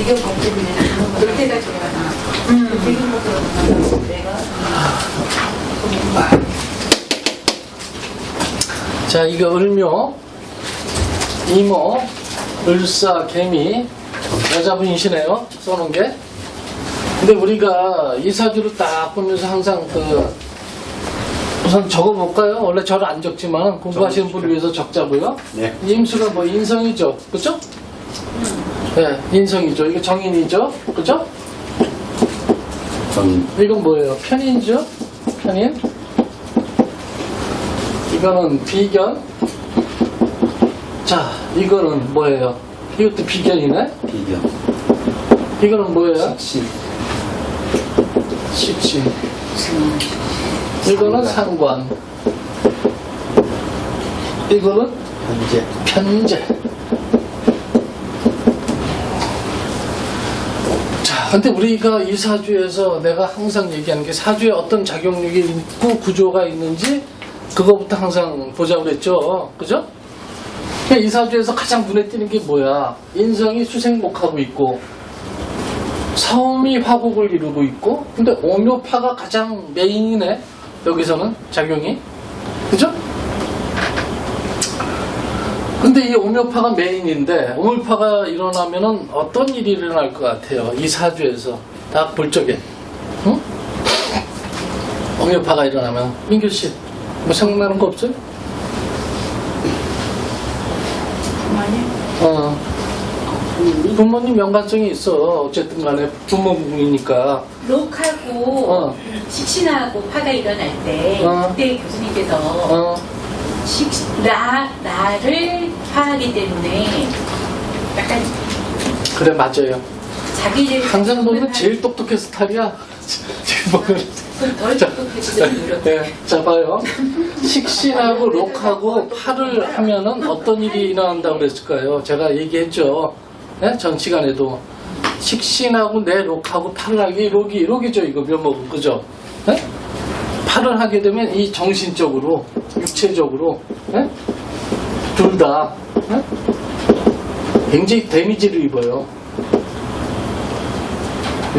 비교 검증이면 그렇게가 좋아하나. 비교 검증 내가 자, 이거 을묘, 이모, 을사, 개미, 여자분이시네요. 써놓은 게. 근데 우리가 이사주를 딱 보면서 항상 그, 우선 적어볼까요? 원래 저를 안 적지만 공부하시는 분을 위해서 적자고요. 네. 임수가 뭐 인성이죠. 그죠? 네, 인성이죠. 이거 정인이죠. 그죠? 전 이건 뭐예요? 편인이죠? 편인. 이거는 비견. 자, 이거는 뭐예요? 이것도 비견이네? 비견. 이거는 뭐예요? 식신. 식신. 이거는 상관. 이거는 현재. 편제. 자, 근데 우리가 이 사주에서 내가 항상 얘기하는 게 사주에 어떤 작용력이 있고 구조가 있는지 그거부터 항상 보자고 그랬죠. 그죠? 그러니까 이 사주에서 가장 눈에 띄는 게 뭐야? 인성이 수생목하고 있고 사음이 화국을 이루고 있고 근데 오묘파가 가장 메인이네. 여기서는 작용이. 그죠? 근데 이 오묘파가 메인인데 오묘파가 일어나면은 어떤 일이 일어날 것 같아요? 이 사주에서 딱 볼 적에 응? 오묘파가 일어나면 민규 씨 뭐 생각나는 거 없어요? 그만해. 어 부모님 연관성이 있어 어쨌든 간에 부모님이니까 록하고 어. 식신하고 파가 일어날 때 어. 그때 교수님께서 어 식, 나, 나를 파하기 때문에 약간 그래 맞아요 자기를 항상 보면 제일 똑똑한 스타일이야 지금 보면 덜 자. 네, 자 봐요. 식신하고 록하고 팔을 하면은 어떤 일이 일어난다고 그랬을까요? 제가 얘기했죠. 네? 전 시간에도 식신하고 내 록하고 팔을 하기 록이 록이죠 이거 묘목은 그죠? 네? 팔을 하게 되면 이 정신적으로 육체적으로 네? 둘다 네? 굉장히 데미지를 입어요.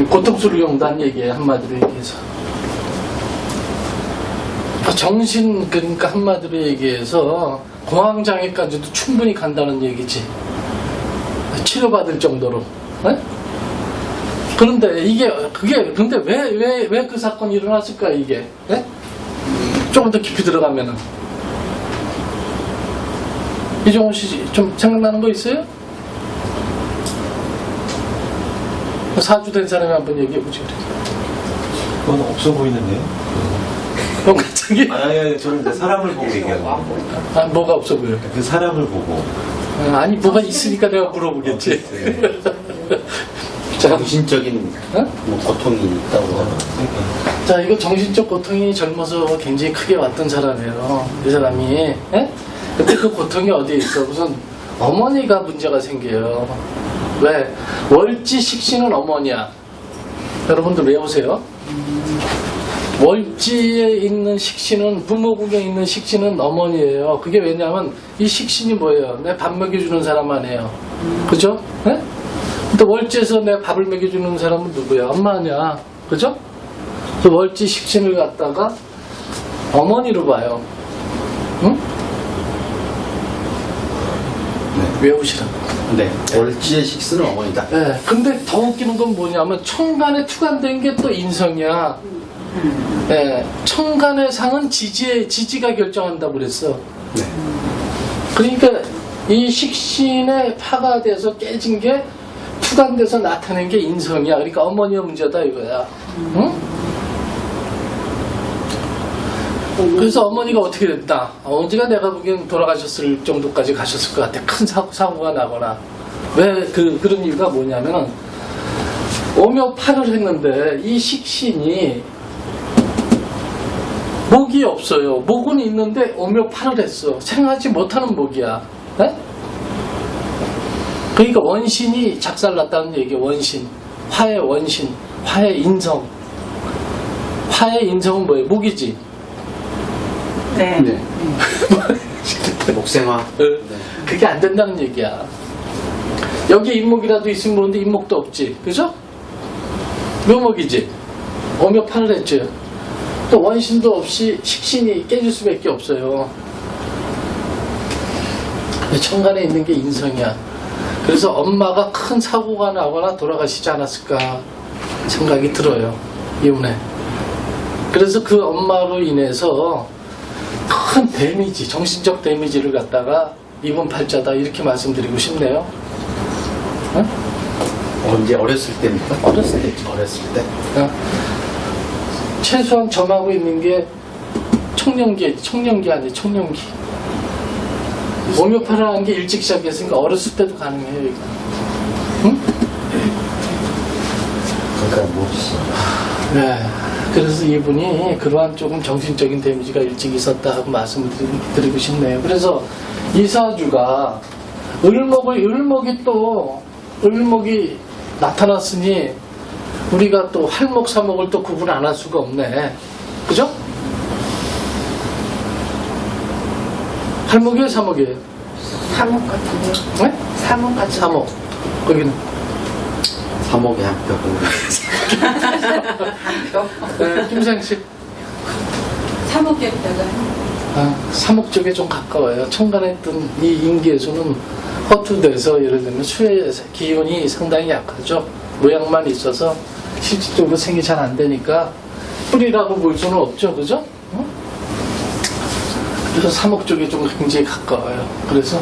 고통스러운다는 얘기예요 한마디로 얘기해서. 그 정신 그러니까 한마디로 얘기해서 공황장애까지도 충분히 간다는 얘기지 치료받을 정도로 네? 그런데 이게 그게 근데 왜 왜 왜 그 사건이 일어났을까 이게 네? 조금 더 깊이 들어가면은 이종호 씨 좀 생각나는 거 있어요? 사주 된 사람이 한번 얘기해 보지 그래. 그건 없어 보이는데요? 형 갑자기 아니, 아니, 저는 이제 사람을 보고 얘기하는 거예요. 아, 뭐가 없어 보여? 그 사람을 보고. 아, 아니 뭐가 있으니까 내가 물어보겠지. 자, 정신적인 어? 뭐 고통이 있다고 하더라고요. 자 이거 정신적 고통이 젊어서 굉장히 크게 왔던 사람이에요. 이 사람이. 예? 근데 그 고통이 어디에 있어? 우선 어머니가 문제가 생겨요. 왜? 월지 식신은 어머니야. 여러분들 외우세요. 월지에 있는 식신은 부모국에 있는 식신은 어머니예요. 그게 왜냐하면 이 식신이 뭐예요? 내 밥 먹여주는 사람 아니에요. 그죠? 예? 근데 월지에서 내 밥을 먹여주는 사람은 누구야? 엄마 아니야. 그죠? 그 월지 식신을 갖다가 어머니로 봐요. 응? 외우시라고. 네. 월지의 식스는 어머니다. 예. 근데 더 웃기는 건 뭐냐면 천간에 투간된 게 또 인성이야. 예. 천간의 상은 지지의 지지가 결정한다고 그랬어. 네. 그러니까 이 식신에 파가 돼서 깨진 게 투간돼서 나타낸 게 인성이야. 그러니까 어머니의 문제다 이거야. 응? 그래서 어머니가 어떻게 됐다? 어머니가 내가 보기엔 돌아가셨을 정도까지 가셨을 것 같아. 큰 사고, 사고가 나거나. 왜 그, 그런 이유가 뭐냐면은, 오묘파를 했는데, 이 식신이, 목이 없어요. 목은 있는데, 오묘파를 했어. 생각하지 못하는 목이야. 네? 그러니까 원신이 작살났다는 얘기예요, 원신. 화의 원신, 화의 인성. 화의 인성은 뭐예요? 목이지. 네. 네. 목생화. 어, 그게 안 된다는 얘기야. 여기 인목이라도 있으면 모르는데 인목도 없지. 그죠? 묘목이지. 어묘판을 했죠. 또 원신도 없이 식신이 깨질 수밖에 없어요. 천간에 있는 게 인성이야. 그래서 엄마가 큰 사고가 나거나 돌아가시지 않았을까 생각이 들어요. 이혼에. 그래서 그 엄마로 인해서 큰 데미지, 정신적 데미지를 갖다가 이번 팔자다 이렇게 말씀드리고 싶네요. 어? 언제 어렸을 때입니까? 어렸을 때죠. 어렸을 때. 어? 최소한 점하고 있는 게 청년기, 청년기 아니 청년기. 오묘파라는 게 일찍 시작했으니까 어렸을 때도 가능해요. 이거. 응? 그러니까 모르지. 네. 그래서 이분이 그러한 조금 정신적인 데미지가 일찍 있었다 하고 말씀을 드리- 드리고 싶네요. 그래서 이사주가 을목을, 을목이 또, 을목이 나타났으니 우리가 또 활목, 사목을 또 구분 안 할 수가 없네. 그죠? 활목이에요, 사목이에요? 사목 같은데요? 네? 사목 같은 사목. 거기는. 사목의 한 표. 한표 네, 김상 씨. 사목에다가 아, 사목 쪽에 좀 가까워요. 있던 이 인기에서는 허투돼서 예를 들면 수의 기운이 상당히 약하죠. 모양만 있어서 실질적으로 생이 잘 안 되니까 뿌리라고 볼 수는 없죠. 그죠? 어? 그래서 사목 쪽에 좀 굉장히 가까워요. 그래서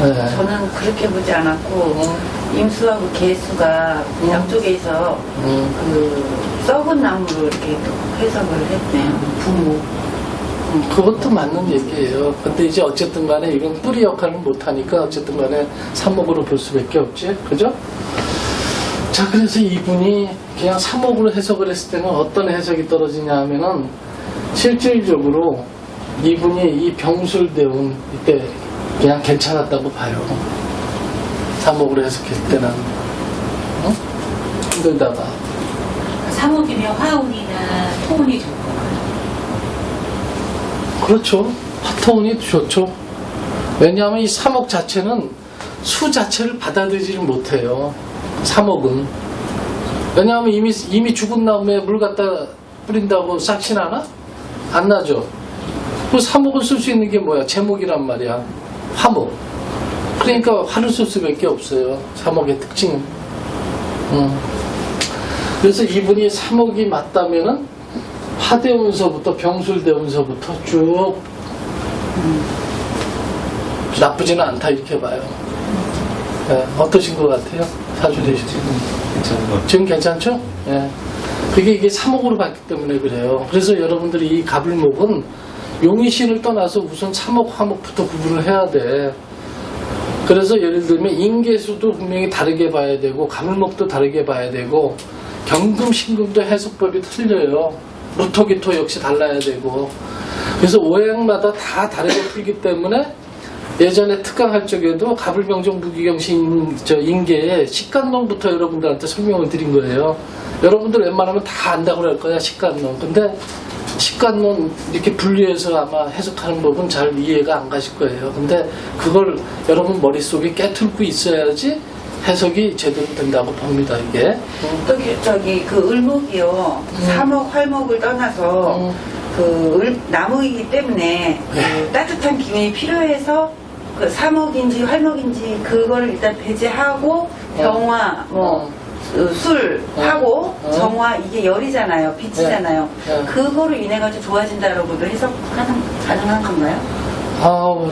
네. 저는 그렇게 보지 않았고 어, 임수하고 개수가 양쪽에 있어 음, 그 썩은 나무로 이렇게 또 해석을 했네요. 부모. 음, 그것도 맞는 얘기예요. 근데 이제 어쨌든 간에 이건 뿌리 역할을 못하니까 어쨌든 간에 사목으로 볼 수밖에 없지. 그죠? 자, 그래서 이분이 그냥 사목으로 해석을 했을 때는 어떤 해석이 떨어지냐 하면은 실질적으로 이분이 이 병술 대운 이때 그냥 괜찮았다고 봐요. 사목으로 해석했을 때는. 어? 힘들다가. 사목이면 화운이나 토운이 거예요. 그렇죠. 화토운이 좋죠. 왜냐하면 이 삼옥 자체는 수 자체를 받아들이지 못해요. 삼옥은. 왜냐하면 이미, 이미 죽은 나무에 물 갖다 뿌린다고 싹시 나나? 안 나죠. 그 삼옥을 쓸 수 있는 게 뭐야? 제목이란 말이야. 화목. 그러니까 화를 쓸 수밖에 없어요. 삼옥의 특징은. 음. 그래서 이분이 삼옥이 맞다면은 화대운서부터 병술대운서부터 쭉 음, 나쁘지는 않다 이렇게 봐요. 예, 어떠신 것 같아요? 사주 되시고 괜찮은 것 같아요. 지금 괜찮죠? 예. 그게 이게 삼옥으로 봤기 때문에 그래요. 그래서 여러분들이 이 가불목은 용의신을 떠나서 우선 삼옥, 화목부터 구분을 해야 돼. 그래서 예를 들면 인계수도 분명히 다르게 봐야 되고 가물목도 다르게 봐야 되고 경금, 신금도 해석법이 틀려요. 무토기토 역시 달라야 되고 그래서 오행마다 다 다르게 풀기 때문에 예전에 특강할 적에도 가불병정 무기경신 저 인계의 식간론부터 여러분들한테 설명을 드린 거예요. 여러분들 웬만하면 다 안다고 그럴 거야 식간론. 근데 식간론 이렇게 분리해서 아마 해석하는 법은 잘 이해가 안 가실 거예요. 근데 그걸 여러분 머릿속에 깨뚫고 있어야지 해석이 제대로 된다고 봅니다, 이게. 저기, 저기 그 을목이요. 사목, 활목을 떠나서 음. 그 을, 나무이기 때문에 그 네. 따뜻한 기운이 필요해서 그 사목인지 활목인지 그거를 일단 배제하고 병화, 뭐 어. 그 술, 하고 어. 정화 이게 열이잖아요. 빛이잖아요. 네. 네. 그거로 인해 가지고 좋아진다라고도 해석 가능, 가능한 건가요? 아,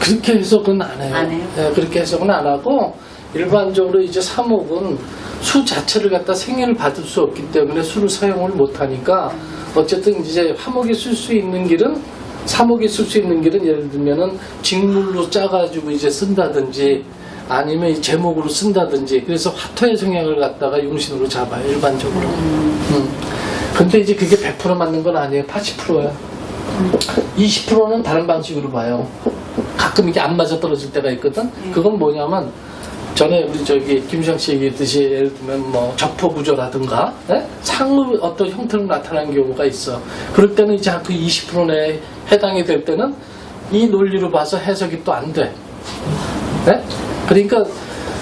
그렇게 해석은 안 해요. 안 해요? 네, 그렇게 해석은 안 하고 일반적으로 이제 사목은 수 자체를 갖다 생애를 받을 수 없기 때문에 수를 사용을 못 하니까 어쨌든 이제 화목이 쓸수 있는 길은 사목이 쓸수 있는 길은 예를 들면은 직물로 짜가지고 이제 쓴다든지 아니면 이 제목으로 쓴다든지 그래서 화토의 성향을 갖다가 용신으로 잡아요 일반적으로. 음. 근데 이제 그게 100% 맞는 건 아니에요. 80%야. 20%는 다른 방식으로 봐요. 가끔 이게 안 맞아 떨어질 때가 있거든. 그건 뭐냐면 전에 우리 저기 김수영 씨 얘기했듯이 예를 들면 뭐 적포 구조라든가 예? 상의 어떤 형태로 나타나는 경우가 있어. 그럴 때는 이제 그 20% 내에 해당이 될 때는 이 논리로 봐서 해석이 또 안 돼. 예? 그러니까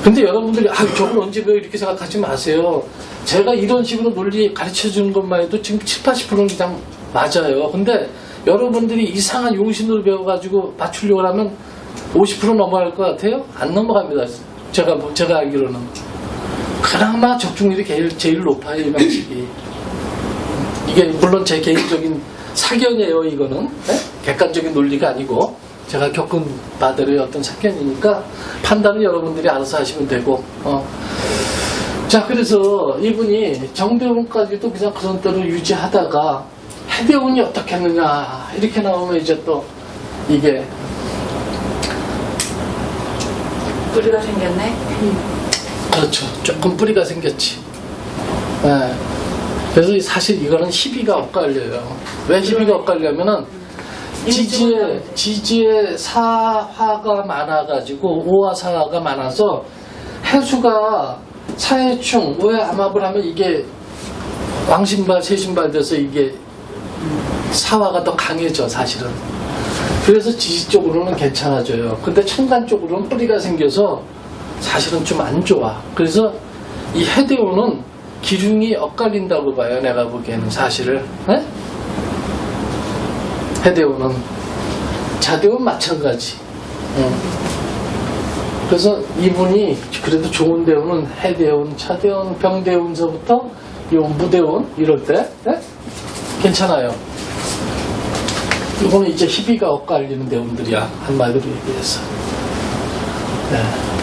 근데 여러분들이 아 저걸 언제 배워 이렇게 생각하지 마세요. 제가 이런 식으로 논리 가르쳐 주는 것만 해도 지금 7, 80%는 그냥 맞아요. 근데 여러분들이 이상한 용신으로 배워가지고 맞추려고 하면 50% 넘어갈 것 같아요? 안 넘어갑니다. 제가 뭐- 제가 알기로는 그나마 적중률이 제일, 제일 높아요 이 방식이. 이게 물론 제 개인적인 사견이에요 이거는 네? 객관적인 논리가 아니고 제가 겪은 바들의 어떤 사견이니까 판단은 여러분들이 알아서 하시면 되고 어. 자 그래서 이분이 정대원까지도 그냥 그런 대로 유지하다가 해대원이 어떻게 했느냐 이렇게 나오면 이제 또 이게 뿌리가 생겼네. 그렇죠 조금 뿌리가 생겼지 예. 그래서 사실 이거는 시비가 엇갈려요 왜 시비가 엇갈려면은 지지에 지지에 사화가 많아가지고 오화 사화가 많아서 해수가 사해충 왜 암압을 하면 이게 왕신발 세신발 돼서 이게 사화가 더 강해져 사실은. 그래서 지지 쪽으로는 괜찮아져요. 근데 천간 쪽으로는 뿌리가 생겨서 사실은 좀 안 좋아. 그래서 이 해대우는 기둥이 엇갈린다고 봐요 내가 보기에는 사실을 에? 해대우는 자대우는 마찬가지 응. 그래서 이분이 그래도 좋은 대우는 해대운, 차대운, 병대운서부터 요 무대운 이럴 때 예? 괜찮아요. 이거는 이제 희비가 엇갈리는 대운들이야 한마디로 얘기해서. 네.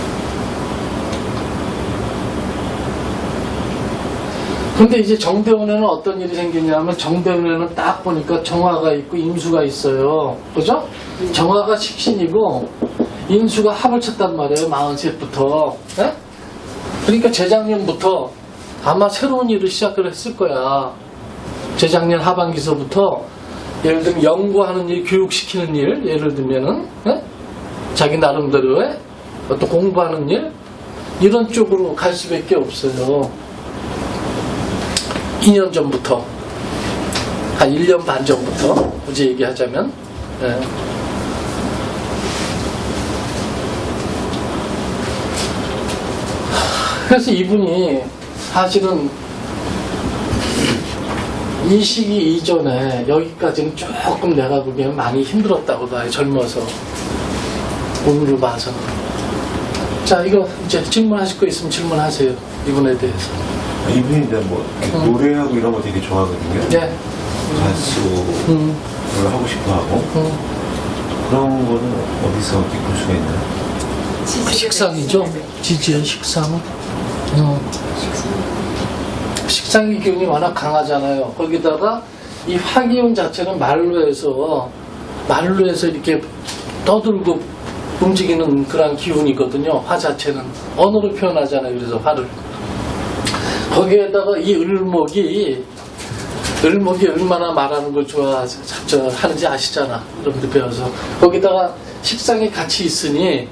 근데 이제 정대운에는 어떤 일이 생기냐면 정대운에는 딱 보니까 정화가 있고 임수가 있어요. 그죠? 정화가 식신이고 인수가 합을 쳤단 말이에요. 43부터. 그러니까 재작년부터 아마 새로운 일을 시작을 했을 거야. 재작년 하반기서부터 예를 들면 연구하는 일, 교육시키는 일, 예를 들면은 예? 자기 나름대로의 어떤 공부하는 일 이런 쪽으로 갈 수밖에 없어요. 2년 전부터 한 1년 반 전부터 굳이 얘기하자면 예. 그래서 이분이 사실은 이 시기 이전에 여기까지는 조금 내가 보기엔 많이 힘들었다고 봐요. 젊어서. 오늘을 봐서. 자, 이거 이제 질문하실 거 있으면 질문하세요. 이분에 대해서. 이분이 근데 뭐 음. 노래하고 이런 거 되게 좋아하거든요. 네. 가수를 음, 하고 싶어 하고 음. 그런 거는 어디서 볼 수가 있나요? 식상이죠? 지지의 식상. 음. 식상의 기운이 워낙 강하잖아요. 거기다가 이 화기운 자체는 말로 해서, 말로 해서 이렇게 떠들고 움직이는 그런 기운이거든요. 화 자체는. 언어로 표현하잖아요. 그래서 화를. 거기에다가 이 을목이, 을목이 얼마나 말하는 걸 좋아하는지 아시잖아. 여러분들 배워서. 거기다가 식상이 같이 있으니,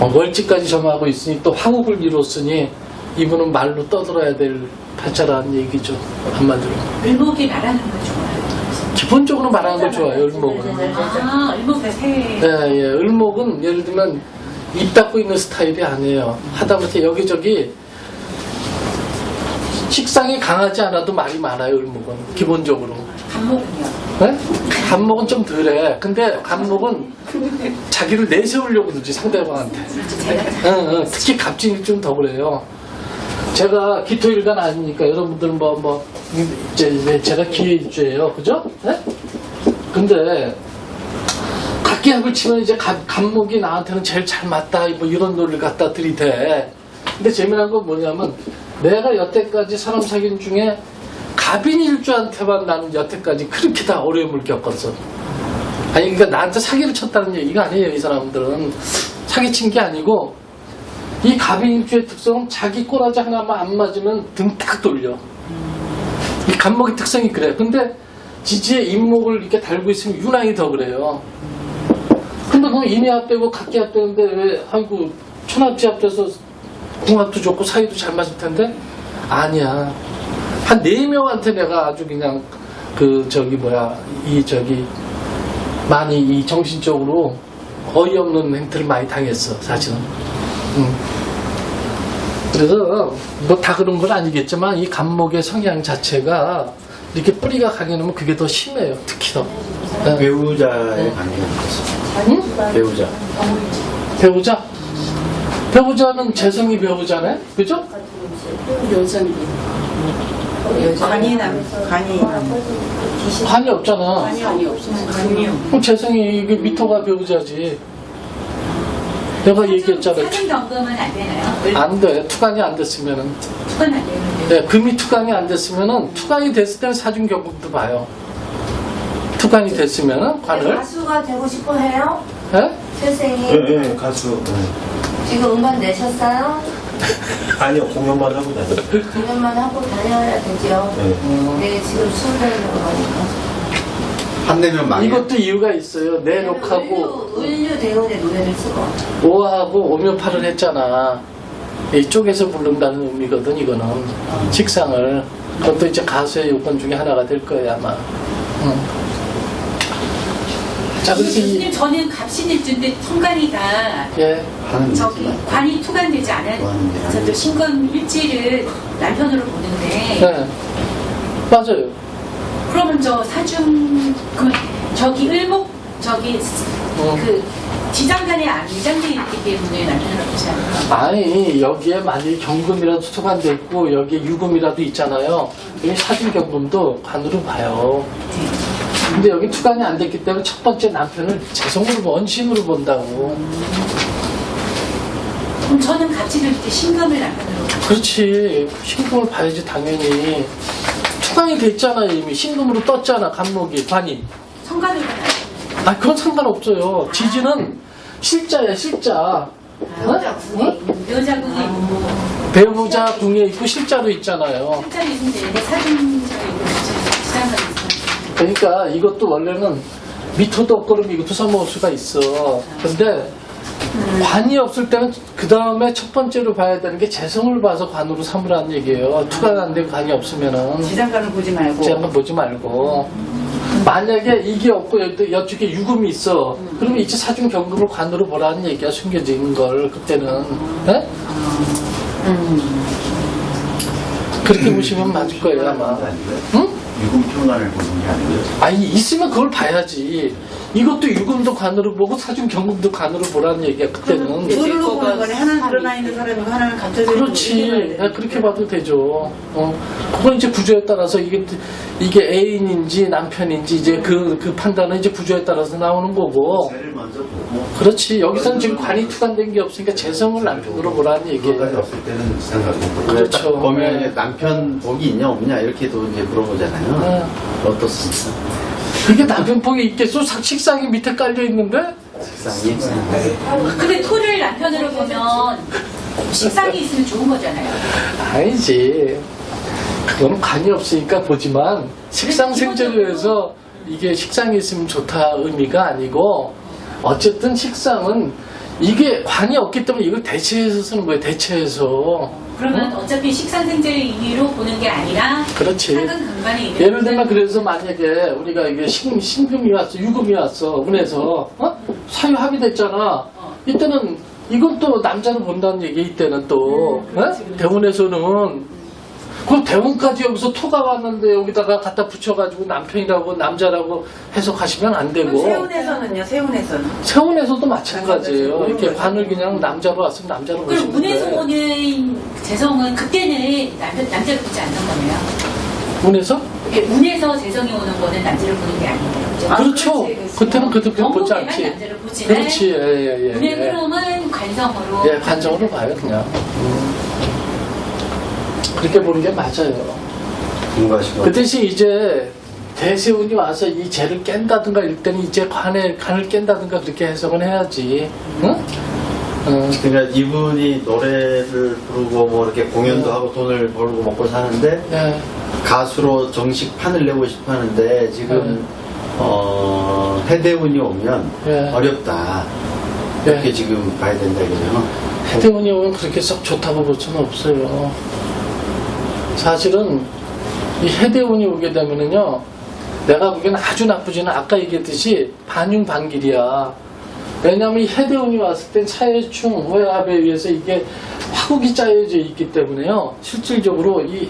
어, 월지까지 점하고 있으니 또 화국을 이뤘으니 이분은 말로 떠들어야 될 팔자라는 얘기죠 한마디로 을목이 말하는 거 좋아요. 기본적으로 말하는 걸 좋아해요 을목은 아, 을목의 새. 예, 예. 을목은 예를 들면 입 닫고 있는 스타일이 아니에요 하다못해 여기저기 식상이 강하지 않아도 말이 많아요 을목은 기본적으로 간목은요. 네? 간목은 좀 덜해 근데 간목은 자기를 내세우려고 그러지 상대방한테 응, 응. 특히 갑진이 좀 더 그래요. 제가 기토일간 아니니까 여러분들 뭐, 뭐, 이제 왜 제가 기회일주예요. 그죠? 네? 근데, 각기합을 치면 이제 감, 감목이 나한테는 제일 잘 맞다. 뭐 이런 논리를 갖다 들이대. 근데 재미난 건 뭐냐면, 내가 여태까지 사람 사귄 중에 갑인 일주한테만 나는 여태까지 그렇게 다 어려움을 겪었어. 아니, 그러니까 나한테 사기를 쳤다는 얘기가 아니에요, 이 사람들은. 사기친 게 아니고, 이 갑인 일주의 특성은 자기 꼬라지 하나만 안 맞으면 등 딱 돌려. 이 간목의 특성이 그래. 근데 지지의 잇목을 이렇게 달고 있으면 유난히 더 그래요. 근데 뭐 인해합되고 각기 합되는데 왜, 아이고, 천합지 합돼서 궁합도 좋고 사이도 잘 맞을 텐데? 아니야. 한 네 명한테 내가 아주 그냥 그 저기 뭐야 이 저기 많이 이 정신적으로 어이없는 행태를 많이 당했어 사실은. 음. 그래서 뭐 다 그런 건 아니겠지만 이 감목의 성향 자체가 이렇게 뿌리가 강해놓으면 그게 더 심해요. 특히 더. 네. 배우자의 관계가 어떻습니까? 응? 배우자. 배우자? 배우자는 재성이 배우자네? 그죠? 관이남, 관이. 관이 없잖아. 관이 없으면 관이요. 그럼 재성이 이게 미터가 배우자지. 내가 얘기했잖아. 사진 점검은 안 되나요? 안 돼. 투강이 안 됐으면은. 그건 안 되는데. 네, 금이 투강이 안 됐으면은 투강이 됐을 때는 사준 경북도 봐요. 투강이 됐으면은 관을. 가수가 되고 싶어 해요? 예? 선생님 예, 예, 가수. 예. 지금 음반 내셨어요? 아니요, 공연만 하고 다녀요. 공연만 하고 다녀야 되죠. 예. 네, 지금 수업 다니는 거니까. 한대면 망해. 이것도 이유가 있어요. 내록하고 을류, 을류 대운의 노래를 쓰고. 오하고 오묘파를 했잖아. 이쪽에서 부른다는 의미거든, 이거는. 식상을. 그것도 이제 가수의 요건 중에 하나가 될 거예요, 아마. 응. 자, 그래서 이, 교수님 저는 갑신일주인데 성관이가 예. 하는 저기 일지만. 관이 게 않아서 또 신금 일지를 남편으로 보는데 네. 맞아요. 그러면 저 사중 그 저기 을목 저기 어. 그 지장간에 안 위장돼 있기 때문에 남편으로 보지 않을까? 아니, 여기에 만약에 경금이라도 투간돼 있고, 여기에 유금이라도 있잖아요. 여기 사진 경금도 관으로 봐요. 근데 여기 투간이 안 됐기 때문에 첫 번째 남편을 재성으로, 원신으로 본다고. 그럼 저는 갑신일 때 신금을 남편으로 보죠. 그렇지. 신금을 봐야지, 당연히. 투강이 됐잖아, 이미. 신금으로 떴잖아, 간목이, 관이. 봐요. 아, 그건 상관없어요. 지지는 실자야, 실자. 어? 여자분이 배우자 궁에 있고 실자로 있잖아요. 저기 지장간 있으면 그러니까 이것도 원래는 미토도 없고름 이것도 써먹을 수가 있어. 근데 관이 없을 때는 그 다음에 첫 번째로 봐야 되는 게 재성을 봐서 관으로 삼으라는 얘기예요. 투가 안된 관이 없으면은. 지장간을 보지 말고. 제가 보지 말고. 만약에 이게 없고 여- 여쪽에 유금이 있어. 그러면 이제 사중 경금을 관으로 보라는 얘기가 숨겨져 있는 걸 그때는. 예? 그렇게 보시면 맞을 거예요 아마. 응? 유금 평관을 보는 게 아니고요. 아니 있으면 그걸 봐야지 이것도 유금도 관으로 보고 사중 경금도 관으로 보라는 얘기야 그때는 둘로 보는 거네. 하나는 드러나 있는 사람이고 하나는 갇혀져 있는 그렇지. 거지. 네, 그렇게 봐도 되죠. 어, 그건 이제 구조에 따라서 이게, 이게 애인인지 남편인지 이제 그, 그 판단은 이제 구조에 따라서 나오는 거고. 죄를 먼저 보고 그렇지. 여기서는 지금 관이 투간된 게 없으니까 재성을 남편으로 보라는 그거까지 얘기예요. 없을 때는 지상가고 그렇죠. 보면 네. 남편 복이 있냐 없냐 이렇게도 이제 물어보잖아요. 네. 어떻습니까? 그게 남편 복이 있겠어? 삭- 식상이 밑에 깔려 있는데? 식상이 근데 토를 남편으로 보면 식상이 있으면 좋은 거잖아요. 아니지. 그건 관이 없으니까 보지만 식상 생제로 해서 이게 식상이 있으면 좋다 의미가 아니고 어쨌든 식상은 이게 관이 없기 때문에 이걸 대체해서 쓰는 거예요. 대체해서. 그러면 어 차피 식상생제의 의미로 보는 게 아니라 그렇지. 예를 들면 그래서 만약에 우리가 이게 신, 신금이 왔어, 유금이 왔어, 운에서 어? 사유 합의됐잖아. 이때는 이건 또 남자를 본다는 얘기 이때는 또 어? 대운에서는 그 대운까지 여기서 토가 왔는데 여기다가 갖다 붙여가지고 남편이라고 남자라고 해석하시면 안 그럼 되고 세운에서는요, 세운에서는. 세운에서도 마찬가지예요. 이렇게 관을 그냥 남자로 왔으면 남자로 그럼 보시면 운에서 돼. 보는 재성은 그때는 남자를 보지 않는 거네요. 운에서? 이게 운에서 재성이 오는 거는 남자를 보는 게 아니에요. 그죠? 그렇죠. 그때는 그렇게 보지 않지. 남자를 보지만 그렇지. 예, 예, 예. 예. 흐름은 관성으로 예, 관정으로 봐요, 그냥. 음. 그렇게 보는 게 맞아요. 그 대신 이제 대세운이 와서 이 죄를 깬다든가 이럴 때는 이제 관에, 간을 깬다든가 그렇게 해석은 해야지. 응? 어, 그러니까 이분이 노래를 부르고 뭐 이렇게 공연도 네. 하고 돈을 벌고 먹고 사는데 예, 가수로 정식 판을 내고 싶어 하는데 지금 네. 어, 해대운이 오면 네. 어렵다. 이렇게 예. 지금 봐야 된다 이거죠. 해대운이 오면 그렇게 썩 좋다고 볼 수는 없어요. 사실은 이 해대운이 오게 되면은요, 내가 보기에는 아주 나쁘지는 아까 얘기했듯이 반윤반길이야. 왜냐하면 이 해대운이 왔을 땐 차해충 외압에 의해서 이게 화국이 짜여져 있기 때문에요. 실질적으로 이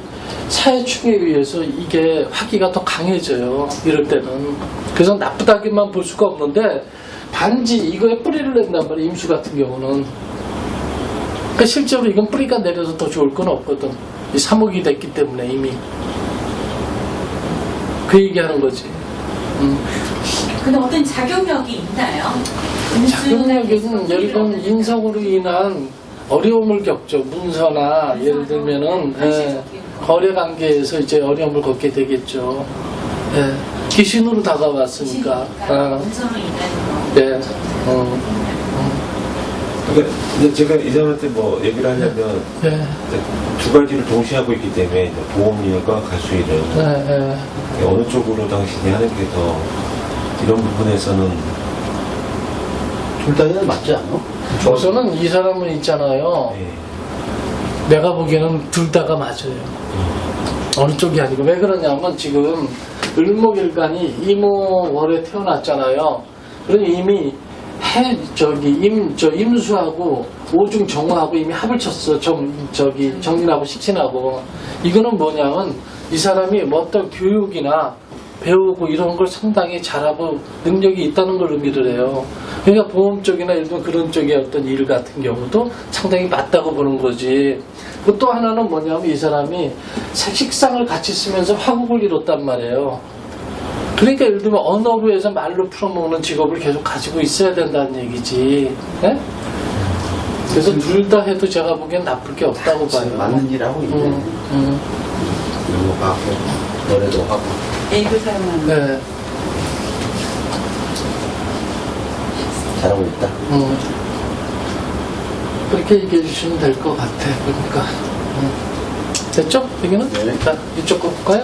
차해충에 의해서 이게 화기가 더 강해져요. 이럴 때는. 그래서 나쁘다기만 볼 수가 없는데 단지 이거에 뿌리를 낸단 말이에요. 임수 같은 경우는. 그러니까 실제로 이건 뿌리가 내려서 더 좋을 건 없거든. 이 사목이 됐기 때문에 이미. 그 얘기하는 거지. 음. 근데 어떤 작용력이 있나요? 작용력은 예를 들면 인성으로 인한 어려움을 겪죠. 문서나 예를 들면은 예, 거래 관계에서 이제 어려움을 겪게 되겠죠. 예, 귀신으로 다가왔으니까. 아, 문서로 인하는 네. 어, 그러니까 이제 제가 이 사람한테 뭐 얘기를 하려면 예, 이제 두 가지를 동시에 하고 있기 때문에 이제 보험일과 가수일은 예, 예. 어느 쪽으로 당신이 하는 게 더 이런 부분에서는 둘다 맞지 않아? 우선은 이 사람은 있잖아요. 예, 내가 보기에는 둘 다가 맞아요. 어느 쪽이 아니고 왜 그러냐면 지금 을목일간이 이모월에 태어났잖아요. 그러니 이미 해 저기 임 저 임수하고 오중 정화하고 이미 합을 쳤어. 정 저기 정인하고 식신하고 이거는 뭐냐면 이 사람이 뭐 어떤 교육이나 배우고 이런 걸 상당히 잘하고 능력이 있다는 걸 의미를 해요. 그러니까 보험 쪽이나 들면 그런 쪽의 어떤 일 같은 경우도 상당히 맞다고 보는 거지. 그또 하나는 뭐냐면 이 사람이 식상을 같이 쓰면서 화국을 이뤘단 말이에요. 그러니까 예를 들면 언어로 해서 말로 풀어먹는 직업을 계속 가지고 있어야 된다는 얘기지. 예? 그래서 둘 다 해도 제가 보기엔 나쁠 게 없다고 봐요. 맞는 일 하고 있네. 음, 음, 이거 하고 노래도 하고. 에이그 사용하는 네. 잘하고 있다. 음. 그렇게 얘기해 주시면 될 것 같아. 그러니까. 음. 됐죠? 여기는? 네. 자, 이쪽 거 볼까요?